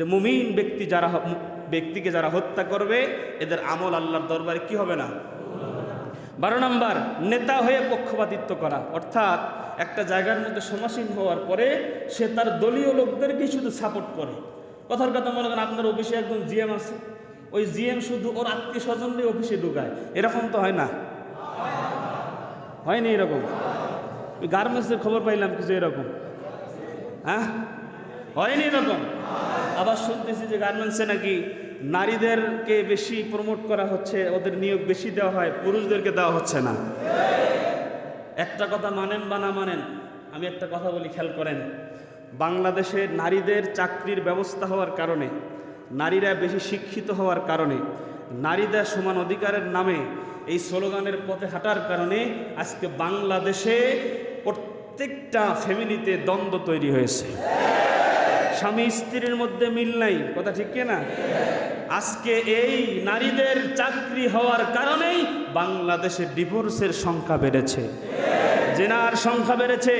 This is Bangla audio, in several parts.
যে মুমিন ব্যক্তি যারা ব্যক্তিকে যারা হত্যা করবে, এদের আমল আল্লাহর দরবারে কি হবে না? বারো নম্বর, নেতা হয়ে পক্ষপাতিত্ব করা। অর্থাৎ একটা জায়গার মধ্যে সমাসীন হওয়ার পরে সে তার দলীয় লোকদেরকেই শুধু সাপোর্ট করে। কথার কথা মনে করেন আপনার অফিসে একজন জিএম আছে। ওই জিএম শুধু ওর আত্মীয় স্বজনদের অফিসে ঢুকায়। এরকম তো হয় না? হয়নি এরকম? গার্মেন্টসের খবর পাইলাম কিছু এরকম। হ্যাঁ? হয়নি এরকম? আবার শুনতেছি যে গার্মেন্টসে নাকি নারীদেরকে বেশি প্রমোট করা হচ্ছে, ওদের নিয়োগ বেশি দেওয়া হয়, পুরুষদেরকে দেওয়া হচ্ছে না। একটা কথা মানেন বা না মানেন, আমি একটা কথা বলি, খেয়াল করেন। বাংলাদেশে নারীদের চাকরির ব্যবস্থা হওয়ার কারণে, নারীরা বেশি শিক্ষিত হওয়ার কারণে, নারীদের সমান অধিকারের নামে এই স্লোগানের পথে হাঁটার কারণে আজকে বাংলাদেশে প্রত্যেকটা ফ্যামিলিতে দ্বন্দ্ব তৈরি হয়েছে। স্বামী স্ত্রীর মধ্যে মিল নাই, কথা ঠিক না আজকে এই নারীদের চাকরি হওয়ার কারণেই বাংলাদেশে ডিভোর্সের সংখ্যা বেড়েছে। জেনার সংখ্যা বেড়েছে,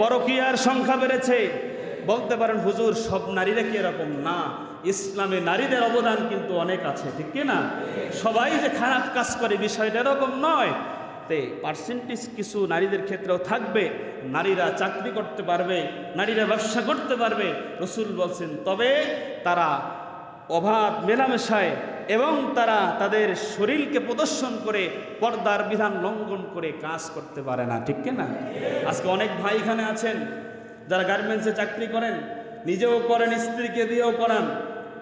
পরকীয়ার সংখ্যা বেড়েছে। বলতে পারেন, হুজুর, সব নারীরা কি এরকম? না, ইসলামে নারীদের অবদান কিন্তু অনেক আছে, ঠিক না সবাই যে খারাপ কাজ করে, বিষয়টা এরকম নয়। তে পার্সেন্টেজ কিছু নারীদের ক্ষেত্রেও থাকবে। নারীরা চাকরি করতে পারবে, নারীরা ব্যবসা করতে পারবে। রসুল বলছেন, তবে তারা অভাব মেলামেশায় এবং তারা তাদের শরীরকে প্রদর্শন করে, পর্দার বিধান লঙ্ঘন করে কাজ করতে পারে না। ঠিক না আজকে অনেক ভাই এখানে আছেন, যারা গার্মেন্টসে চাকরি করেন, নিজেও করেন, স্ত্রীকে দিয়েও করান।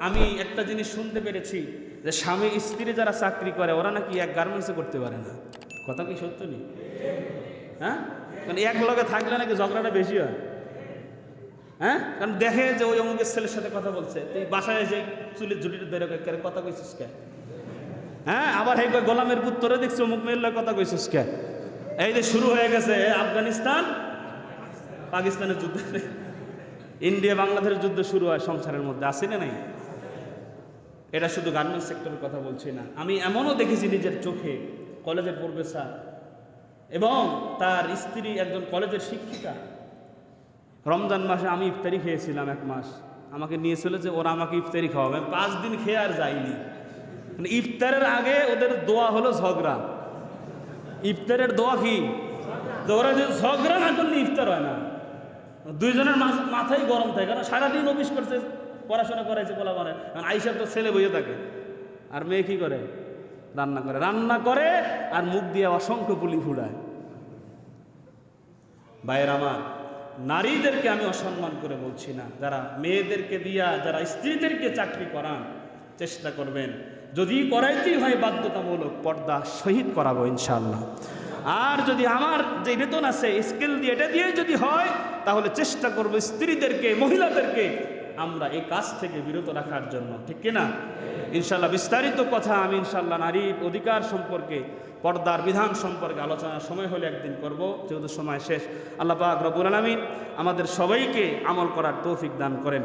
আমি একটা জিনিস শুনতে পেরেছি যে, স্বামী স্ত্রী যারা চাকরি করে, ওরা নাকি এক গার্মেন্টসে করতে পারে না। কথা কি সত্য নেই হ্যাঁ? মানে এক লগে থাকলে নাকি ঝগড়াটা বেশি হয়। হ্যাঁ? কারণ দেখে যে ওই অমুকের ছেলের সাথে কথা বলছে, তুই বাসায় এসে চুলের ঝুটিটা ধরে "কে কথা কইছিস কে? হ্যাঁ? আবার এই গোলামের পুত্তরে দেখছি অমুক মেয়ের কথা কইছিস কে? এই যে শুরু হয়ে গেছে আফগানিস্তান, পাকিস্তানের যুদ্ধ। ইন্ডিয়া, বাংলাদেশের যুদ্ধ শুরু হয় সংসারের মধ্যে আসে না নাই? এটা শুধু গার্মেন্টস সেক্টরের কথা বলছি না। আমি এমনও দেখেছি নিজের চোখে কলেজের প্রফেসর এবং তার স্ত্রী একজন কলেজের শিক্ষিকা। রমজান মাসে আমি ইফতারি খেয়েছিলাম এক মাস। আমাকে নিয়েছিল যে ওরা আমাকে ইফতারি খাওয়াবে। পাঁচ দিন খেয়ে আর যাইনি। মানে ইফতারের আগে ওদের দোয়া হলো ঝগড়া। ইফতারের দোয়া কি? ওরা যে ঝগড়া না করলে ইফতার হয় না। দুইজনের মাথ- মাথায় গরম থাকে। কারণ সারাদিন অফিস করছে, পড়াশোনা করাইছে, বলা মানে আইসার তো ছেলে বইয়ে থাকে। আর মেয়ে কি করে? রান্না করে। রান্না করে আর মুখ দিয়ে অসংখ্য পুলি ফুড়ায় ভাইয়ের আমার, নারীদেরকে আমি অসম্মান করে বলছি না। যারা মেয়েদেরকে দিয়া, যারা স্ত্রীদেরকে চাকরি করান, চেষ্টা করবেন। যদি করাইতেই হয় বাধ্যতামূলক, পর্দা শহীদ করাবো ইনশাল্লাহ আর যদি আমার যে বেতন আছে, স্কিল দিয়ে, এটা দিয়ে যদি হয়, তাহলে চেষ্টা করব স্ত্রীদেরকে, মহিলাদেরকে আমরা এই কাজ থেকে বিরত রাখার জন্য, ঠিক কিনা ইনশাল্লাহ বিস্তারিত কথা আমি ইনশাল্লাহ নারীর অধিকার সম্পর্কে, পর্দার বিধান সম্পর্কে আলোচনার সময় হলে একদিন করব, যেহেতু সময় শেষ। আল্লাহ পাক আলমিন আমাদের সবাইকে আমল করার তৌফিক দান করেন।